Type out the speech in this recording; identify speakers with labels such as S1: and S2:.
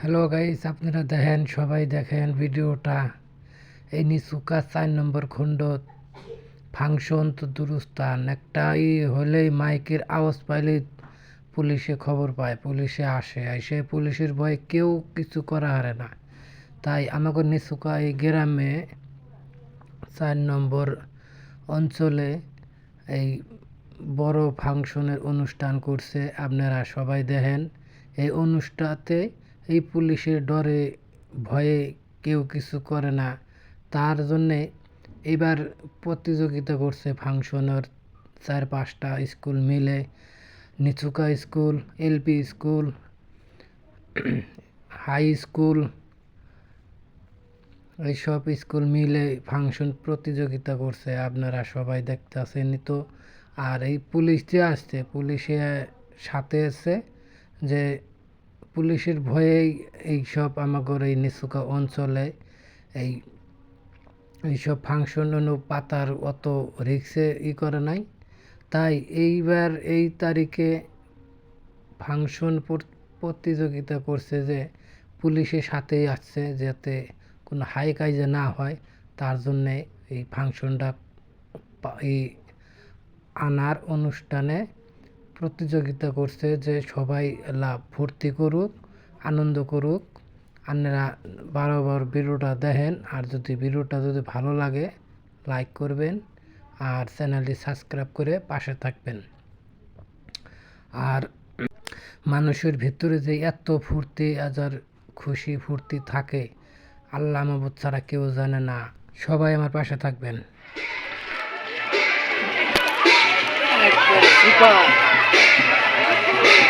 S1: Hello guys আপনারা দেখেন, সবাই দেখেন ভিডিওটা। এই নিচুকা চার নম্বর খণ্ড। ফাংশন তো দুরুস্থান একটা ই হলেই মাইকের আওয়াজ পাইলে পুলিশে খবর পায়, পুলিশে আসে। এসে পুলিশের ভয়ে কেউ কিছু করা হারে না। তাই আমাকে নিচুকা এই গ্রামে চার নম্বর অঞ্চলে এই বড় ফাংশনের অনুষ্ঠান করছে। আপনারা সবাই দেখেন, এই অনুষ্ঠানতে এই পুলিশের ডরে ভয়ে কেউ কিছু করে না। তার জন্যে এবার প্রতিযোগিতা করছে ফাংশনের চার পাঁচটা স্কুল মিলে। নিচুকা school LP school, high school, এইসব স্কুল মিলে ফাংশন প্রতিযোগিতা করছে। আপনারা সবাই দেখতে দেখতেছেনই তো। আর এই পুলিশ যে আসছে পুলিশে সাথে আছে যে পুলিশের ভয়েই এইসব আমাগর এই নিচুকা অঞ্চলে এই, এইসব ফাংশন পাতার অত রিক্সে ই করে নাই। তাই এইবার এই তারিখে ফাংশন প্রতিযোগিতা করছে যে পুলিশের সাথেই আসছে যাতে কোনো হাই কাজে না হয়, তার জন্যে এই ফাংশনটা এই আনার অনুষ্ঠানে প্রতিযোগিতা করছে যে সবাই লাভ ভর্তি করুক, আনন্দ করুক। আপনারা বারবার ভিডিওটা দেখেন, আর যদি ভিডিওটা যদি ভালো লাগে, লাইক করবেন আর চ্যানেলটি সাবস্ক্রাইব করে পাশে থাকবেন। আর মানুষের ভিতরে যে এত ফুর্তি, আজার খুশি ফুর্তি থাকে, আল্লাহ মাহবুদ ছাড়া কেউ জানে না। সবাই আমার পাশে থাকবেন।
S2: Thank you.